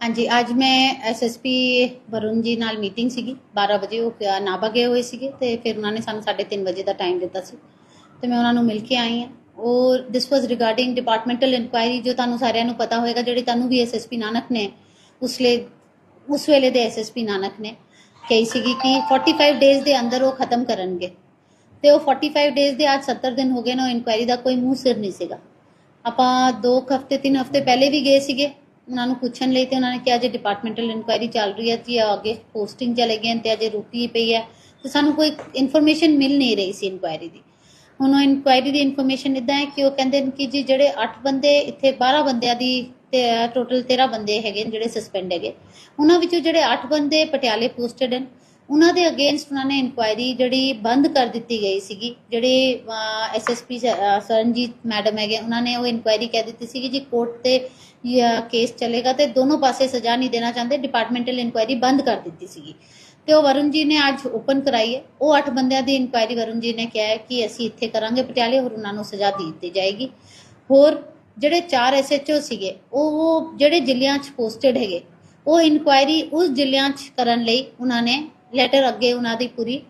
ਹਾਂਜੀ, ਅੱਜ ਮੈਂ ਐਸਐਸਪੀ ਵਰੁਣ ਜੀ ਨਾਲ ਮੀਟਿੰਗ ਸੀਗੀ। 12 ਵਜੇ ਉਹ ਨਾਭਾ ਗਏ ਹੋਏ ਸੀਗੇ ਤੇ ਫਿਰ ਉਹਨਾਂ ਨੇ ਸਾਨੂੰ 3:30 ਵਜੇ ਦਾ ਟਾਈਮ ਦਿੱਤਾ ਸੀ। ਤੇ ਮੈਂ ਉਹਨਾਂ ਨੂੰ ਮਿਲ ਕੇ ਆਈ ਹਾਂ। ਉਹ this was regarding departmental inquiry ਜੋ ਤੁਹਾਨੂੰ ਸਾਰਿਆਂ ਨੂੰ ਪਤਾ ਹੋਏਗਾ, ਜਿਹੜੀ ਤੁਹਾਨੂੰ ਵੀ ਐਸਐਸਪੀ ਨਾਨਕ ਨੇ, ਉਸ ਲਈ ਉਸ ਵੇਲੇ ਦੇ ਐਸਐਸਪੀ ਨਾਨਕ ਨੇ, ਕਹੀ ਸੀਗੀ ਕਿ 45 ਡੇਜ਼ ਦੇ ਅੰਦਰ ਉਹ ਖਤਮ ਕਰਨਗੇ। ਤੇ ਉਹ 45 ਡੇਜ਼ ਦੇ ਅੱਜ 70 ਦਿਨ ਹੋ ਗਏ ਨੇ, ਉਹ ਇਨਕੁਆਇਰੀ ਦਾ ਕੋਈ ਮੂੰਹ ਸਿਰ ਨਹੀਂ ਸੀਗਾ। ਆਪਾਂ 2 ਹਫ਼ਤੇ 3 ਹਫ਼ਤੇ ਪਹਿਲੇ ਵੀ ਗਏ ਸੀਗੇ। ਉਹਨਾਂ ਨੂੰ ਪੁੱਛਣ ਲਈ ਤੇ ਉਹਨਾਂ ਨੇ ਕਿਹਾ ਜੇ ਡਿਪਾਰਟਮੈਂਟਲ ਇਨਕੁਆਇਰੀ ਚੱਲ ਰਹੀ ਹੈ ਜੀ ਅੱਗੇ ਪੋਸਟਿੰਗ ਚਲੇ ਗਏ ਨੇ ਤੇ ਅਜੇ ਰੁਕੀ ਪਈ ਹੈ। ਤੇ ਸਾਨੂੰ ਕੋਈ ਇਨਫੋਰਮੇਸ਼ਨ ਮਿਲ ਨਹੀਂ ਰਹੀ ਸੀ ਇਨਕੁਆਇਰੀ ਦੀ। ਹੁਣ ਉਹ ਇਨਕੁਆਇਰੀ ਦੀ ਇਨਫੋਰਮੇਸ਼ਨ ਇਦਾਂ ਹੈ ਕਿ ਉਹ ਕਹਿੰਦੇ ਨੇ ਕਿ ਜੀ ਜਿਹੜੇ 8 ਬੰਦੇ, ਇੱਥੇ 12 ਬੰਦਿਆਂ ਦੀ ਤੇ ਟੋਟਲ 13 ਬੰਦੇ ਹੈਗੇ ਨੇ ਜਿਹੜੇ ਸਸਪੈਂਡ ਹੈਗੇ। ਉਹਨਾਂ ਵਿੱਚੋਂ ਜਿਹੜੇ 8 ਬੰਦੇ ਪਟਿਆਲੇ ਪੋਸਟਡ ਹਨ ਉਹਨਾਂ ਦੇ ਅਗੇਂਸਟ ਉਹਨਾਂ ਨੇ ਇਨਕੁਆਇਰੀ ਜਿਹੜੀ ਬੰਦ ਕਰ ਦਿੱਤੀ ਗਈ ਸੀਗੀ। ਜਿਹੜੇ ਐਸਐਸਪੀ ਸਰਨਜੀਤ ਮੈਡਮ ਹੈਗੇ, ਉਹਨਾਂ ਨੇ ਉਹ ਇਨਕੁਆਇਰੀ ਕਹਿ ਦਿੱਤੀ ਸੀਗੀ ਜੀ ਕੋਰਟ ਤੇ ਕੇਸ ਚੱਲੇਗਾ ਤੇ ਦੋਨੋਂ ਪਾਸੇ ਸਜ਼ਾ ਨਹੀਂ ਦੇਣਾ ਚਾਹੁੰਦੇ। ਡਿਪਾਰਟਮੈਂਟਲ ਇਨਕੁਆਇਰੀ ਬੰਦ ਕਰ ਦਿੱਤੀ ਸੀਗੀ। ਤੇ ਉਹ ਵਰੁਣ ਜੀ ਨੇ ਅੱਜ ਓਪਨ ਕਰਾਈ ਹੈ। ਉਹ 8 ਬੰਦਿਆਂ ਦੀ ਇਨਕੁਆਇਰੀ ਵਰੁਣ ਜੀ ਨੇ ਕਿਹਾ ਹੈ ਕਿ ਅਸੀਂ ਇੱਥੇ ਕਰਾਂਗੇ ਪਟਿਆਲੇ, ਹੋਰ ਉਹਨਾਂ ਨੂੰ ਸਜ਼ਾ ਦੇ ਦਿੱਤੀ ਜਾਏਗੀ। ਹੋਰ ਜਿਹੜੇ 4 ਐਸਐਚਓ ਸੀਗੇ, ਉਹ ਜਿਹੜੇ ਜ਼ਿਲ੍ਹਿਆਂ 'ਚ ਪੋਸਟਡ ਹੈਗੇ, ਉਹ ਇਨਕੁਆਇਰੀ ਉਸ ਜ਼ਿਲ੍ਹਿਆਂ 'ਚ ਕਰਨ ਲਈ ਉਹਨਾਂ ਨੇ ਲੈਟਰ ਅੱਗੇ ਉਹਨਾਂ ਦੀ ਪੂਰੀ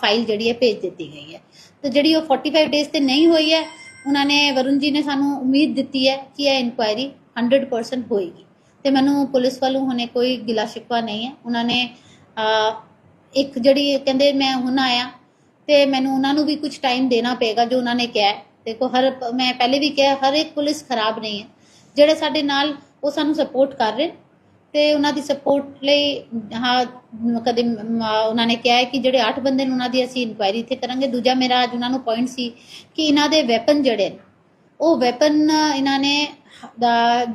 ਫਾਈਲ ਜਿਹੜੀ ਹੈ ਭੇਜ ਦਿੱਤੀ ਗਈ ਹੈ। ਤੇ ਜਿਹੜੀ ਉਹ 45 ਡੇਜ਼ ਤੇ ਨਹੀਂ ਹੋਈ ਹੈ, ਉਹਨਾਂ ਨੇ ਵਰੁਣ ਜੀ ਨੇ ਸਾਨੂੰ ਉਮੀਦ ਦਿੱਤੀ ਹੈ ਕਿ ਇਹ ਇਨਕੁਆਇਰੀ 100% ਹੋਏਗੀ। ਤੇ ਮੈਨੂੰ ਪੁਲਿਸ ਵੱਲੋਂ ਹੁਣੇ ਕੋਈ ਗਿਲਾ ਸ਼ਿਕਵਾ ਨਹੀਂ ਹੈ। ਉਹਨਾਂ ਨੇ ਇੱਕ ਜਿਹੜੀ ਕਹਿੰਦੇ ਮੈਂ ਹੁਣ ਆਇਆ ਤੇ ਮੈਨੂੰ ਉਹਨਾਂ ਨੂੰ ਵੀ ਕੁਝ ਟਾਈਮ ਦੇਣਾ ਪਏਗਾ ਜੋ ਉਹਨਾਂ ਨੇ ਕਿਹਾ ਦੇਖੋ, ਹਰ ਮੈਂ ਪਹਿਲੇ ਵੀ ਕਿਹਾ, ਹਰ ਇੱਕ ਪੁਲਿਸ ਖਰਾਬ ਨਹੀਂ ਹੈ। ਜਿਹੜੇ ਸਾਡੇ ਨਾਲ ਉਹ ਸਾਨੂੰ ਸਪੋਰਟ ਕਰ ਰਹੇ ਨੇ। ਤੇ ਉਹਨਾਂ ਦੀ ਸਪੋਰਟ ਲਈ, ਹਾਂ ਕਦੇ ਉਹਨਾਂ ਨੇ ਕਿਹਾ ਕਿ ਜਿਹੜੇ 8 ਬੰਦੇ ਨੇ ਉਹਨਾਂ ਦੀ ਅਸੀਂ ਇਨਕੁਆਇਰੀ ਇੱਥੇ ਕਰਾਂਗੇ। ਦੂਜਾ ਮੇਰਾ ਅੱਜ ਉਹਨਾਂ ਨੂੰ ਪੁਆਇੰਟ ਸੀ ਕਿ ਇਹਨਾਂ ਦੇ ਵੈਪਨ ਜਿਹੜੇ ਨੇ, ਉਹ ਵੈਪਨ ਇਹਨਾਂ ਨੇ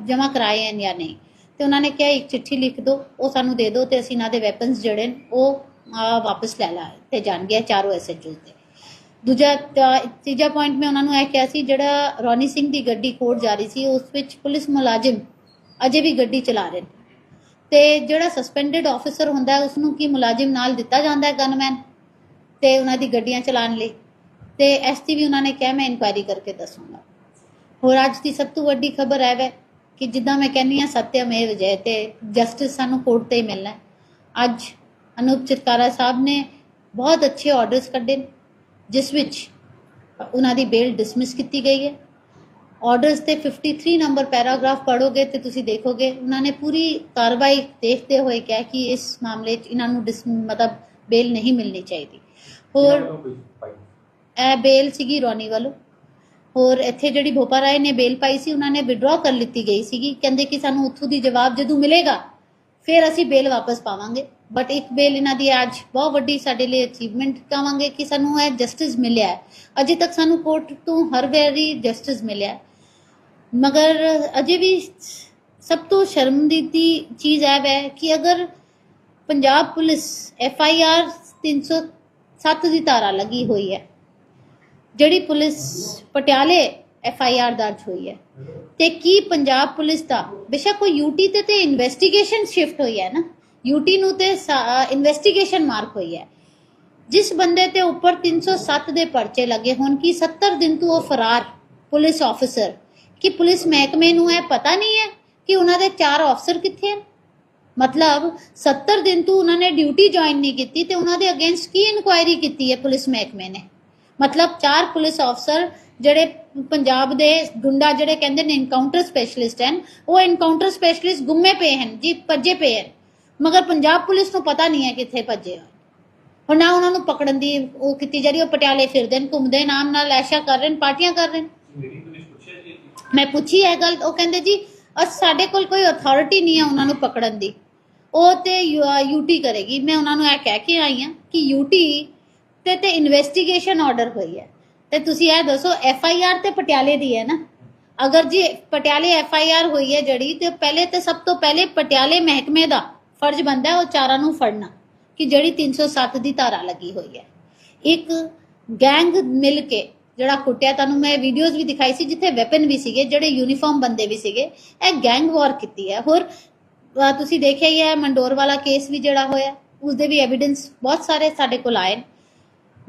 ਜਮ੍ਹਾਂ ਕਰਾਏ ਹਨ ਜਾਂ ਨਹੀਂ। ਤੇ ਉਹਨਾਂ ਨੇ ਕਿਹਾ ਇੱਕ ਚਿੱਠੀ ਲਿਖ ਦਿਓ ਉਹ ਸਾਨੂੰ ਦੇ ਦਿਓ ਤੇ ਅਸੀਂ ਇਹਨਾਂ ਦੇ ਵੈਪਨਸ ਜਿਹੜੇ ਨੇ ਉਹ ਅਹ, ਵਾਪਸ ਲੈ ਲਾ ਤੇ ਜਾਣਗੇ ਇਹ ਚਾਰੋਂ ਐਸਐਚਓ ਤੇ। ਦੂਜਾ ਤੀਜਾ ਪੁਆਇੰਟ ਮੈਂ ਉਹਨਾਂ ਨੂੰ ਇਹ ਕਿਹਾ ਸੀ ਜਿਹੜਾ ਰੋਨੀ ਸਿੰਘ ਦੀ ਗੱਡੀ ਕੋਰਟ ਜਾ ਰਹੀ ਸੀ ਉਸ ਵਿੱਚ ਪੁਲਿਸ ਮੁਲਾਜ਼ਮ ਅਜੇ ਵੀ ਗੱਡੀ ਚਲਾ ਰਹੇ ਨੇ। ਤੇ ਜਿਹੜਾ ਸਸਪੈਂਡਡ ਆਫੀਸਰ ਹੁੰਦਾ ਹੈ ਉਸ ਨੂੰ ਕੀ ਮੁਲਾਜ਼ਮ ਨਾਲ ਦਿੱਤਾ ਜਾਂਦਾ ਹੈ ਗਨਮੈਨ ਤੇ ਉਹਨਾਂ ਦੀ ਗੱਡੀਆਂ ਚਲਾਉਣ ਲਈ। ਤੇ ਐਸਟੀ ਵੀ ਉਹਨਾਂ ਨੇ ਕਿਹਾ ਮੈਂ ਇਨਕੁਆਇਰੀ ਕਰਕੇ ਦੱਸੂਗਾ। ਹੋਰ ਅੱਜ ਦੀ ਸਭ ਤੋਂ ਵੱਡੀ ਖਬਰ ਹੈ ਵੈ ਕਿ ਜਿੱਦਾਂ ਮੈਂ ਕਹਿੰਨੀ ਆ ਸਤਿਅਮੇਵ ਜੈ ਤੇ ਜਸਟਿਸ ਸਾਨੂੰ ਕੋਰਟ ਤੇ ਹੀ ਮਿਲਣਾ। ਅੱਜ ਅਨੂਪ ਚਿਤਕਾਰਾ ਸਾਹਿਬ ਨੇ ਬਹੁਤ ਅੱਛੇ ਆਰਡਰਸ ਕੱਢੇ ਜਿਸ ਵਿੱਚ ਉਹਨਾਂ ਦੀ ਬੇਲ ਡਿਸਮਿਸ ਕੀਤੀ ਗਈ ਹੈ। ਆਰਡਰਸ ਤੇ 53 ਨੰਬਰ ਪੈਰਾਗ੍ਰਾਫ ਪੜੋਗੇ ਤੇ ਤੁਸੀਂ ਦੇਖੋਗੇ ਉਹਨਾਂ ਨੇ ਪੂਰੀ ਕਾਰਵਾਈ ਦੇਖਦੇ ਹੋਏ ਕਿਹਾ ਕਿ ਇਸ ਮਾਮਲੇ 'ਚ ਇਹਨਾਂ ਨੂੰ ਡਿਸ ਮਤਲਬ ਬੇਲ ਨਹੀਂ ਮਿਲਣੀ ਚਾਹੀਦੀ। ਹੋਰ ਇਹ ਬੇਲ ਸੀਗੀ ਰੋਨੀ ਵੱਲੋਂ। ਹੋਰ ਇੱਥੇ ਜਿਹੜੀ ਭੋਪਾ ਰਾਏ ਨੇ ਬੇਲ ਪਾਈ ਸੀ, ਉਹਨਾਂ ਨੇ ਵਿਡਰਾ ਕਰ ਲਿੱਤੀ ਗਈ ਸੀਗੀ। ਕਹਿੰਦੇ ਕਿ ਸਾਨੂੰ ਉੱਥੋਂ ਦੀ ਜਵਾਬ ਜਦੋਂ ਮਿਲੇਗਾ, ਫਿਰ ਅਸੀਂ ਬੇਲ ਵਾਪਸ ਪਾਵਾਂਗੇ। ਬਟ ਇੱਕ ਬੇਲ ਇਹਨਾਂ ਦੀ ਅੱਜ ਬਹੁਤ ਵੱਡੀ ਸਾਡੇ ਲਈ ਅਚੀਵਮੈਂਟ ਕਹਾਂਗੇ ਕਿ ਸਾਨੂੰ ਇਹ ਜਸਟਿਸ ਮਿਲਿਆ ਹੈ। ਅਜੇ ਤੱਕ ਸਾਨੂੰ ਕੋਰਟ ਤੋਂ ਹਰ ਵਾਰੀ ਜਸਟਿਸ ਮਿਲਿਆ ਮਗਰ ਅਜੇ ਵੀ ਸਭ ਤੋਂ ਸ਼ਰਮਦੀਦੀ ਚੀਜ਼ ਇਹ ਵੈ ਕਿ ਅਗਰ Punjab police F I R 307 ਦੀ ਧਾਰਾ ਲੱਗੀ ਹੋਈ ਹੈ ਜਿਹੜੀ ਪੁਲਿਸ ਪਟਿਆਲੇ ਐਫ ਆਈ ਆਰ ਦਰਜ ਹੋਈ ਹੈ। ਤੇ ਕੀ ਪੰਜਾਬ ਪੁਲਿਸ ਦਾ, ਬੇਸ਼ੱਕ ਕੋਈ ਯੂਟੀ ਤੇ ਤੇ ਇਨਵੈਸਟੀਗੇਸ਼ਨ ਸ਼ਿਫਟ ਹੋਈ ਹੈ ਨਾ? ਯੂਟੀ ਨੂੰ ਤੇ ਇਨਵੈਸਟੀਗੇਸ਼ਨ ਮਾਰਕ ਹੋਈ ਹੈ। ਜਿਸ ਬੰਦੇ ਤੇ ਉੱਪਰ 307 ਦੇ ਪਰਚੇ ਲੱਗੇ ਹੋਣ, ਕਿ 70 ਦਿਨ ਤੋਂ ਉਹ ਫਰਾਰ ਪੁਲਿਸ ਆਫੀਸਰ ਕਿ ਪੁਲਿਸ ਮਹਿਕਮੇ ਨੂੰ ਇਹ ਪਤਾ ਨਹੀਂ ਹੈ ਕਿ ਉਹਨਾਂ ਦੇ ਚਾਰ ਅਫਸਰ ਕਿੱਥੇ ਹਨ? ਮਤਲਬ 70 ਦਿਨ ਤੋਂ ਉਹਨਾਂ ਨੇ ਡਿਊਟੀ ਜੁਆਇਨ ਨਹੀਂ ਕੀਤੀ ਤੇ ਉਹਨਾਂ ਦੇ ਅਗੇਂਸਟ ਕੀ ਇਨਕੁਆਇਰੀ ਕੀਤੀ ਹੈ ਪੁਲਿਸ ਮਹਿਕਮੇ ਨੇ? ਮਤਲਬ ਚਾਰ ਪੁਲਿਸ ਅਫਸਰ ਜਿਹੜੇ ਪੰਜਾਬ ਦੇ ਗੁੰਡਾ ਜਿਹੜੇ ਕਹਿੰਦੇ ਨੇ ਇਨਕਾਊਂਟਰ ਸਪੈਸ਼ਲਿਸਟ ਹਨ ਉਹ ਇਨਕਾਊਂਟਰ ਸਪੈਸ਼ਲਿਸਟ ਗੁੰਮੇ ਪਏ ਹਨ ਜੀ ਭੱਜੇ ਪਏ ਹਨ। ਮਗਰ ਪੰਜਾਬ ਪੁਲਿਸ ਨੂੰ ਪਤਾ ਨਹੀਂ ਹੈ ਕਿੱਥੇ ਭੱਜੇ ਹੋਏ। ਹੁਣ ਨਾ ਉਹਨਾਂ ਨੂੰ ਪਕੜਨ ਦੀ ਉਹ ਕੀਤੀ ਜਾ ਰਹੀ ਉਹ ਪਟਿਆਲੇ ਫਿਰਦੇ ਨੇ ਘੁੰਮਦੇ ਨਾਮ ਨਾਲ ਐਸ਼ਾ ਕਰ ਰਹੇ ਨੇ ਪਾਰਟੀਆਂ ਕਰ ਰਹੇ ਨੇ ਮੈਂ ਪੁੱਛੀ ਇਹ ਗੱਲ ਉਹ ਕਹਿੰਦੇ ਜੀ ਅਸ ਸਾਡੇ ਕੋਲ ਕੋਈ ਅਥਾਰਟੀ ਨਹੀਂ ਹੈ ਉਹਨਾਂ ਨੂੰ ਪਕੜਨ ਦੀ। ਉਹ ਤੇ ਯੂਟੀ ਕਰੇਗੀ। ਮੈਂ ਉਹਨਾਂ ਨੂੰ ਇਹ ਕਹਿ ਕੇ ਆਈ ਹਾਂ ਕਿ ਯੂਟੀ ਤੇ ਤੇ ਇਨਵੈਸਟੀਗੇਸ਼ਨ ਆਰਡਰ ਹੋਈ ਹੈ। ਤੇ ਤੁਸੀਂ ਇਹ ਦੱਸੋ ਐਫ ਆਈ ਆਰ ਤੇ ਪਟਿਆਲੇ ਦੀ ਹੈ ਨਾ? ਅਗਰ ਜੀ ਪਟਿਆਲੇ ਐਫ ਆਈ ਆਰ ਹੋਈ ਹੈ ਜਿਹੜੀ, ਤੇ ਪਹਿਲੇ ਤੇ ਸਭ ਤੋਂ ਪਹਿਲੇ ਪਟਿਆਲੇ ਮਹਿਕਮੇ ਦਾ ਫਰਜ਼ ਬੰਦਾ ਉਹ ਚਾਰਾਂ ਨੂੰ ਫੜਨਾ, ਕਿ ਜਿਹੜੀ 307 ਦੀ ਧਾਰਾ ਲੱਗੀ ਹੋਈ ਹੈ। ਇੱਕ ਗੈਂਗ ਮਿਲ ਕੇ, ਜਿਹੜਾ ਕੁੱਟਿਆ, ਤੁਹਾਨੂੰ ਮੈਂ ਵੀਡੀਓਜ਼ ਵੀ ਦਿਖਾਈ ਸੀ, ਜਿੱਥੇ ਵੈਪਨ ਵੀ ਸੀਗੇ, ਜਿਹੜੇ ਯੂਨੀਫਾਰਮ ਬੰਦੇ ਵੀ ਸੀਗੇ, ਇਹ ਗੈਂਗ ਵਾਰ ਕੀਤੀ ਹੈ। ਹੋਰ ਤੁਸੀਂ ਦੇਖਿਆ ਹੀ ਹੈ ਮੰਡੋਰ ਵਾਲਾ ਕੇਸ ਵੀ ਜਿਹੜਾ ਹੋਇਆ ਉਸ ਦੇ ਵੀ ਐਵੀਡੈਂਸ ਬਹੁਤ ਸਾਰੇ ਸਾਡੇ ਕੋਲ ਆਏ ਨੇ।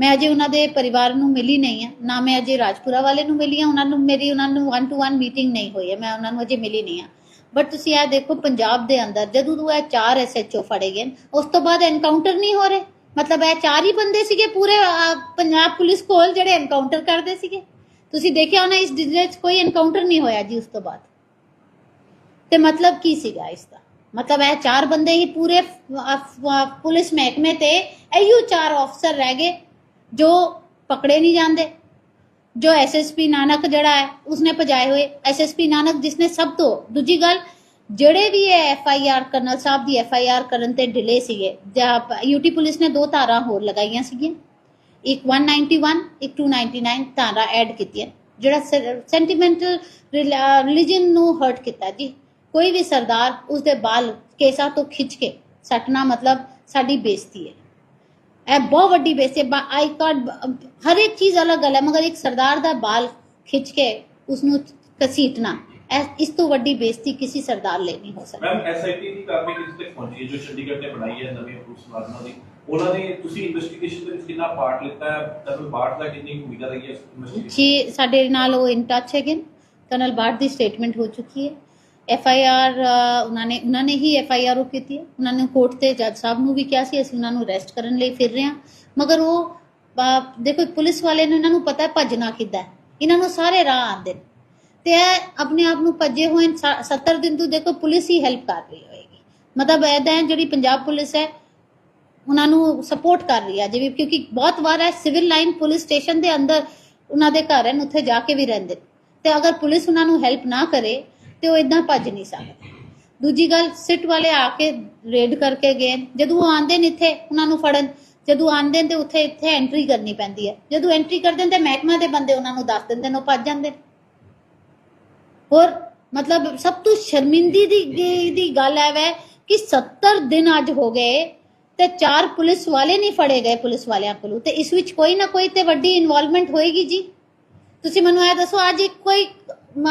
ਮੈਂ ਅਜੇ ਉਹਨਾਂ ਦੇ ਪਰਿਵਾਰ ਨੂੰ ਮਿਲੀ ਨਹੀਂ ਆ ਨਾ ਮੈਂ ਅਜੇ ਰਾਜਪੁਰਾ ਵਾਲੇ ਨੂੰ ਮਿਲੀ ਆ ਉਹਨਾਂ ਨੂੰ, ਮੇਰੀ ਉਹਨਾਂ ਨੂੰ 1 ਟੂ 1 ਮੀਟਿੰਗ ਨਹੀਂ ਹੋਈ ਹੈ, ਮੈਂ ਉਹਨਾਂ ਨੂੰ ਅਜੇ ਮਿਲੀ ਨਹੀਂ ਆ ਬਟ ਤੁਸੀਂ ਇਹ ਦੇਖੋ ਪੰਜਾਬ ਦੇ ਅੰਦਰ, ਜਦੋਂ ਤੋਂ ਇਹ ਚਾਰ ਐਸਐਚਓ ਫੜੇ ਗਏ ਉਸ ਤੋਂ ਬਾਅਦ ਐਨਕਾਊਂਟਰ ਨਹੀਂ ਹੋ ਰਹੇ। ਮਤਲਬ ਇਹ ਚਾਰ ਹੀ ਬੰਦੇ ਸੀਗੇ ਪੂਰੇ ਪੰਜਾਬ ਪੁਲਿਸ ਕੋਲ ਜਿਹੜੇ ਐਨਕਾਊਂਟਰ ਕਰਦੇ ਸੀਗੇ। ਤੁਸੀਂ ਦੇਖਿਆ ਹੋਣਾ ਇਸ ਜ਼ਿਲ੍ਹੇ ਕੋਈ ਐਨਕਾਊਂਟਰ ਨਹੀਂ ਹੋਇਆ ਜੀ ਉਸ ਤੋਂ ਬਾਅਦ। ਤੇ ਮਤਲਬ ਕੀ ਸੀਗਾ ਇਸ ਦਾ? ਮਤਲਬ ਇਹ ਚਾਰ ਬੰਦੇ ਹੀ ਪੂਰੇ ਪੁਲਿਸ ਮਹਿਕਮੇ ਤੇ, ਇਹੋ ਚਾਰ ਅਫਸਰ ਰਹਿ ਗਏ। ਜੋ ਪਕੜੇ ਨਹੀਂ ਜਾਂਦੇ, ਜੋ ਐਸਐਸਪੀ ਨਾਨਕ ਜਿਹੜਾ ਹੈ, ਉਸਨੇ ਭਜਾਏ ਹੋਏ। ਐਸਐਸਪੀ ਨਾਨਕ ਜਿਸਨੇ ਸਭ ਤੋਂ, ਦੂਜੀ ਗੱਲ, ਜਿਹੜੇ ਵੀ ਇਹ ਐਫਆਈਆਰ ਕਰਨਲ ਸਾਹਿਬ ਦੀ ਐਫਆਈਆਰ ਕਰਨ ਤੇ ਡਿਲੇ ਸੀਗੇ, ਜਾਂ ਯੂਟੀ ਪੁਲਿਸ ਨੇ ਦੋ ਧਾਰਾਂ ਹੋਰ ਲਗਾਈਆਂ ਸੀਗੀਆਂ। ਇੱਕ 191 ਇੱਕ 299 ਧਾਰਾ ਐਡ ਕੀਤੀਆਂ, ਜਿਹੜਾ ਸੈਂਟੀਮੈਂਟਲ ਰਿਲੀਜਨ ਨੂੰ ਹਰਟ ਕੀਤਾ ਜੀ। ਕੋਈ ਵੀ ਸਰਦਾਰ ਉਸਦੇ ਬਾਲ ਕੇਸਾਂ ਤੋਂ ਖਿੱਚ ਕੇ, ਸੱਟਣਾ ਮਤਲਬ ਸਾਡੀ ਬੇਇੱਜ਼ਤੀ ਹੈ। ਇਹ ਬਹੁਤ ਵੱਡੀ ਹੈ ਆਈ ਕਾਰਡ ਹਰ ਇੱਕ ਚੀਜ਼ ਅਲੱਗ ਅਲੱਗ ਹੈ ਮਗਰ ਇੱਕ ਸਰਦਾਰ ਦਾ ਬਾਲ ਖਿੱਚ ਕੇ ਉਸ ਨੂੰ ਕਸੀਟਣਾ ਇਸ ਤੋਂ ਵੱਡੀ ਬੇਇੱਜ਼ਤੀ ਕਿਸੇ ਸਰਦਾਰ ਲਈ ਨਹੀਂ ਹੋ ਸਕਦੀ। ਮੈਮ ਐਸਆਈਟੀ ਦੀ ਕਾਰਵਾਈ ਕਿਸ ਤੱਕ ਪਹੁੰਚੀ ਹੈ? ਜੋ ਚੰਡੀਗੜ੍ਹ ਨੇ ਬਣਾਈ ਹੈ ਨਵੀਂ ਪੁਲਿਸ ਮੁਲਾਜ਼ਮਾਂ ਦੀ ਉਹਨਾਂ ਨੇ ਤੁਸੀਂ ਇਨਵੈਸਟੀਗੇਸ਼ਨ ਦੇ ਵਿੱਚ ਕਿੰਨਾ ਪਾਰਟ ਲਿੱਤਾ ਹੈ? ਕਰਨਲ ਬਾਟ ਦਾ ਕਿੰਨੀ ਭੂਮਿਕਾ ਰਹੀ ਹੈ ਜੀ ਸਾਡੇ ਨਾਲ ਉਹ ਇਨ ਟੱਚ ਹੈਗੇ। ਕਰਨਲ ਬਾਟ ਦੀ ਸਟੇਟਮੈਂਟ ਹੋ ਚੁੱਕੀ ਹੈ। ਐਫ ਆਈ ਆਰ ਉਹਨਾਂ ਨੇ ਉਹਨਾਂ ਨੇ ਹੀ ਐਫ ਆਈ ਆਰ ਉਹ ਕੀਤੀ ਹੈ। ਉਹਨਾਂ ਨੇ ਕੋਰਟ ਤੇ ਜੱਜ ਸਾਹਿਬ ਨੂੰ ਵੀ ਕਿਹਾ ਸੀ, ਅਸੀਂ ਉਹਨਾਂ ਨੂੰ ਅਰੈਸਟ ਕਰਨ ਲਈ ਫਿਰ ਰਹੇ ਹਾਂ। ਮਗਰ ਉਹ ਦੇਖੋ ਪੁਲਿਸ ਵਾਲੇ ਨੂੰ ਇਹਨਾਂ ਨੂੰ ਪਤਾ ਹੈ ਭੱਜਣਾ ਕਿੱਦਾਂ ਇਹਨਾਂ ਨੂੰ ਸਾਰੇ ਰਾਹ ਆਉਂਦੇ ਨੇ। ਤੇ ਆਪਣੇ ਆਪ ਨੂੰ ਭੱਜੇ ਹੋਏ 70 ਦਿਨ ਤੋਂ ਦੇਖੋ, ਪੁਲਿਸ ਹੀ ਹੈਲਪ ਕਰ ਰਹੀ ਹੋਏਗੀ। ਮਤਲਬ ਇਹਦਾ ਹੈ, ਜਿਹੜੀ ਪੰਜਾਬ ਪੁਲਿਸ ਹੈ, ਉਹਨਾਂ ਨੂੰ ਸਪੋਰਟ ਕਰ ਰਹੀ ਹੈ ਜਿਵੇਂ ਕਿਉਂਕਿ ਬਹੁਤ ਵਾਰ ਹੈ ਸਿਵਲ ਲਾਈਨ ਪੁਲਿਸ ਸਟੇਸ਼ਨ ਦੇ ਅੰਦਰ ਉਹਨਾਂ ਦੇ ਘਰ ਹਨ ਉੱਥੇ ਜਾ ਕੇ ਵੀ ਰਹਿੰਦੇ ਤੇ ਅਗਰ ਪੁਲਿਸ ਉਹਨਾਂ ਨੂੰ ਹੈਲਪ ਨਾ ਕਰੇ ਤੇ ਉਹ ਇਦਾਂ ਭੱਜ ਨਹੀਂ ਸਕਦੇ। ਦੂਜੀ ਗੱਲ, ਸਿਟ ਵਾਲੇ ਆ ਕੇ ਰੇਡ ਕਰਕੇ ਗਏ ਜਦੋਂ ਆਂਦੇ ਨੇ ਇੱਥੇ, ਉਹਨਾਂ ਨੂੰ ਫੜਨ, ਜਦੋਂ ਆਂਦੇ ਨੇ ਤੇ ਉੱਥੇ ਇੱਥੇ ਐਂਟਰੀ ਕਰਨੀ ਪੈਂਦੀ ਹੈ। ਜਦੋਂ ਐਂਟਰੀ ਕਰਦੇ ਨੇ ਤੇ ਮਹਿਕਮਾ ਦੇ ਬੰਦੇ ਉਹਨਾਂ ਨੂੰ ਦੱਸ ਦਿੰਦੇ ਨੇ, ਉਹ ਭੱਜ ਜਾਂਦੇ ਹੋਰ, ਮਤਲਬ ਸਭ ਤੋਂ ਸ਼ਰਮਿੰਦੀ ਦੀ ਦੀ- ਗੱਲ ਹੈ ਵੈ ਕਿ 70 ਦਿਨ ਅੱਜ ਹੋ ਗਏ ਤੇ ਚਾਰ ਪੁਲਿਸ ਵਾਲੇ ਨਹੀਂ ਫੜੇ ਗਏ ਪੁਲਿਸ ਵਾਲਿਆਂ ਕੋਲੋਂ। ਤੇ ਇਸ ਵਿੱਚ ਕੋਈ ਨਾ ਕੋਈ ਤੇ ਵੱਡੀ ਇਨਵੋਲਵਮੈਂਟ ਹੋਏਗੀ ਜੀ। ਤੁਸੀਂ ਮੈਨੂੰ ਇਹ ਦੱਸੋ, ਅੱਜ ਇੱਕ ਕੋਈ